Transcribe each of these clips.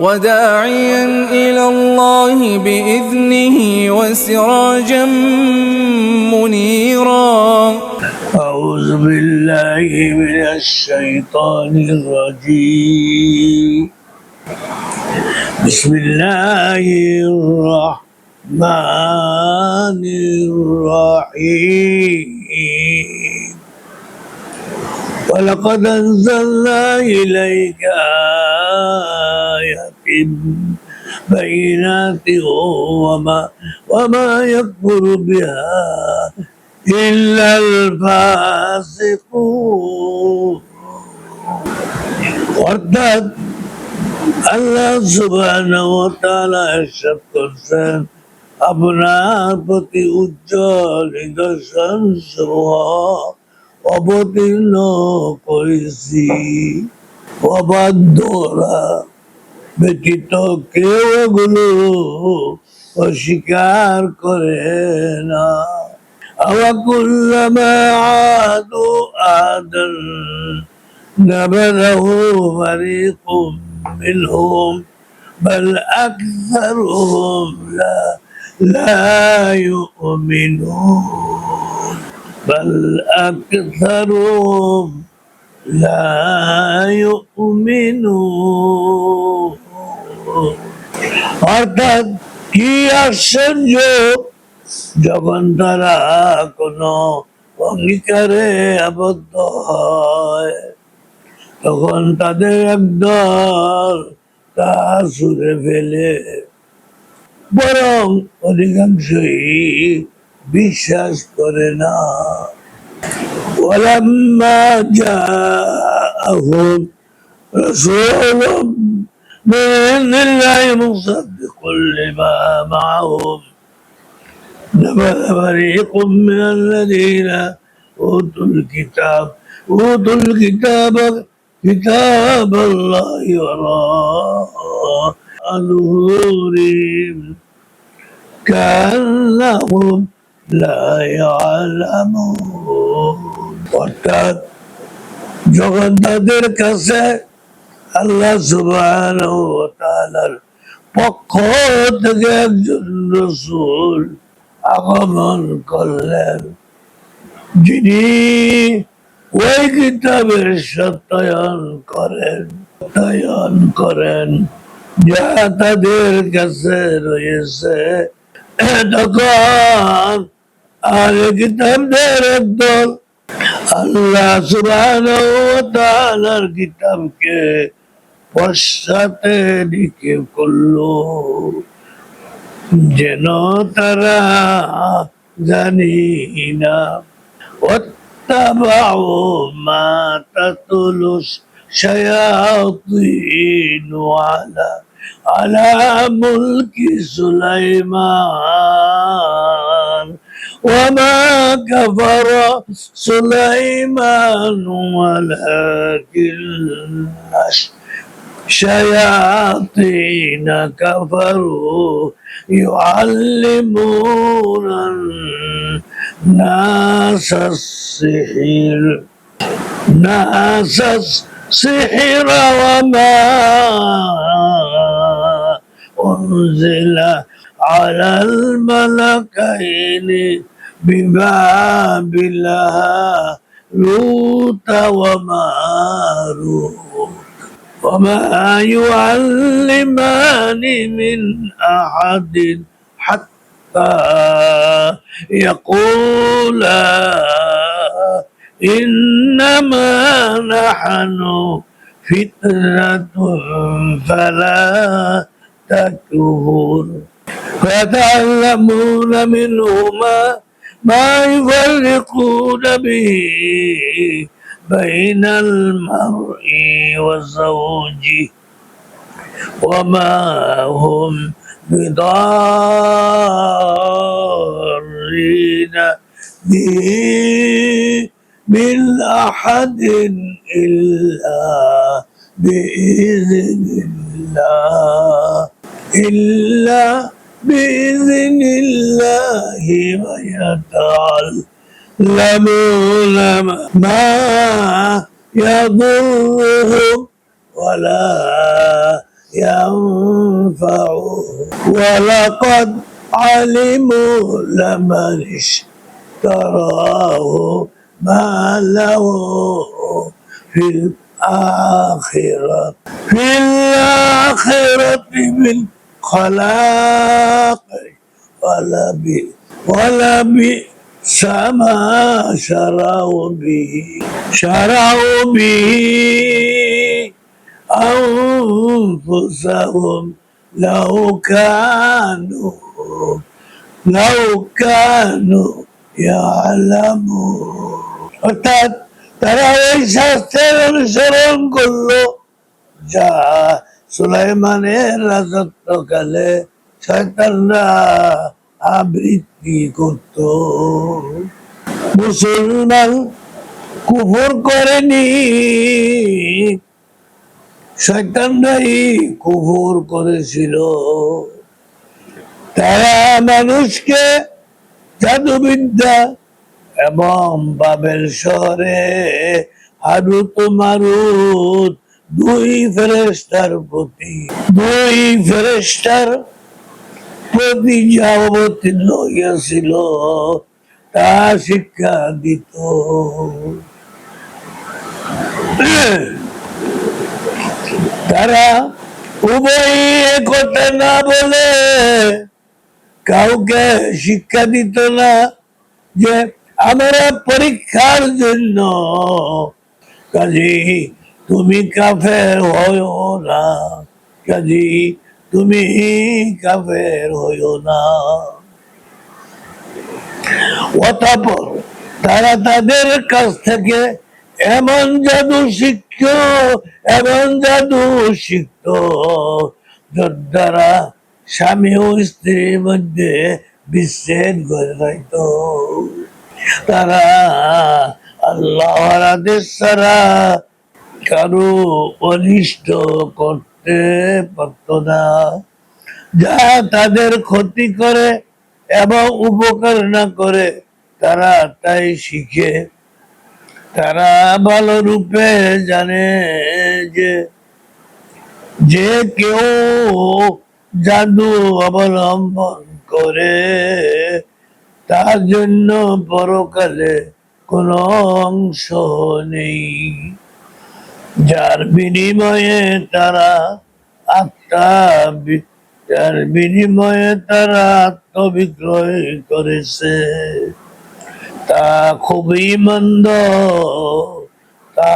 وداعيا إلى الله بإذنه وسراجا منيرا. أعوذ بالله من الشيطان الرجيم. بسم الله الرحمن الرحيم. ولقد أنزلنا إليك آيات بينات وما وما يكفر بها إلا الفاسقون অর্থাৎ আল্লাহ সুবহানাহু ওয়া তাআলা ইরশাদ করছেন আপনার প্রতি উজ্জ্বল নিদর্শন সমূহ অবতীর্ণ করেছি অবাধ্যরা ব্যতীত কেউ এগুলো অস্বীকার করে না أوكلما عادوا عادا نبذه فريق منهم بل أكثرهم لا لا يؤمنون بل أكثرهم لا يؤمنون অর্থাৎ কি আশ্চর্য যখন তারা কোনো অঙ্গীকারে আবদ্ধ হয় তখন তাদের একদল তা সুরে ফেলে বরং অধিকাংশই বিশ্বাস করে না ولما جاءهم رسول من عند الله مصدق لما معهم نبذ فريق من الذين أوتوا الكتاب أوتوا الكتاب كتاب الله وراء ظهورهم كأنهم لا يعلمون অর্থাৎ যখন তাদের কাছে আল্লাহ তাআলার পক্ষ থেকে একজন রসুল আগমন করলেন। যিনি ওই কিতাবের সত্যায়ন করেন সত্যায়ন করেন, যা তাদের কাছে রয়েছে। তখন আর কিতাবদের একদল আল্লাহ তাআলার কিতাবকে পশ্চাতে দিকে করলো যেন তারা জানি না واتبعوا ما تتلو الشياطين على على ملك سليمان وما كفر سليمان ولكن الشياطين كفروا يعلمون الناس السحر. ناس السحر وما أنزل على الملكين ببابل هاروت وماروت. وما يعلمان من أحد حتى يقولا إنما نحن فتنة فلا تكفر. فيتعلمون منهما ما يفرقون به. بين المرء وزوجه وما هم بضارين به من أحد إلا بإذن الله إلا بإذن الله ويتعلمون ما يضرهم ولا ينفع ولقد علموا لمن اشتراه ما له في الآخرة. في الآخرة من خلاق ولا بي ولا بئس ما شروا به شروا به أنفسهم لو كانوا لو كانوا يعلمون অর্থাৎ তারা ওই শাস্ত্রের অনুসরণ করলো যা সুলাইমানের রাজত্বকালে শয়তানরা আবৃত্তি করত। মুসলমান কুফর করেনি। শয়তানরাই কুফর করেছিল। তারা মানুষকে জাদুবিদ্যা এবং বাবেল শহরে হারুত মারুত, দুই ফেরেস্তার প্রতি, দুই ফেরেস্তার প্রতি যা অবতীর্ণ হইয়াছিল, তা শিক্ষা দিত। তারা উভয় কথা না বলে কাউকে শিক্ষা দিত না যে আমরা পরীক্ষার জন্য। কাজী, তুমি কাফের হইও না। কাজী তুমি কাফের হইও না। অতঃপর তারা তাদের কাছ থেকে এমন জাদু শিখত, এমন জাদু শিখত যার দ্বারা স্বামী ও স্ত্রীর মধ্যে বিচ্ছেদ করে যাইত তারা আল্লাহর আদেশ ছাড়া কারও অনিষ্ট করতে পারত না যা তাদের ক্ষতি করে এবং উপকার না করে, তারা তাই শিখে। তারা ভালো রূপে জানে যে যে কেউ জাদু অবলম্বন করে, তার জন্য পরকালে কোনো অংশ নেই। যার বিনিময়ে তারা আত্মা যার বিনিময়ে তারা আত্মবিক্রয় করেছে। তা খুবই মন্দ। তা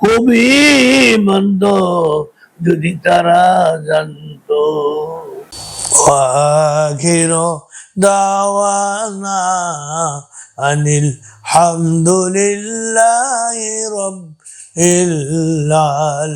খুবই মন্দ যদি তারা জানত। দাওয়ানা আনিল হামদুলিল্লাহ রব العالمين.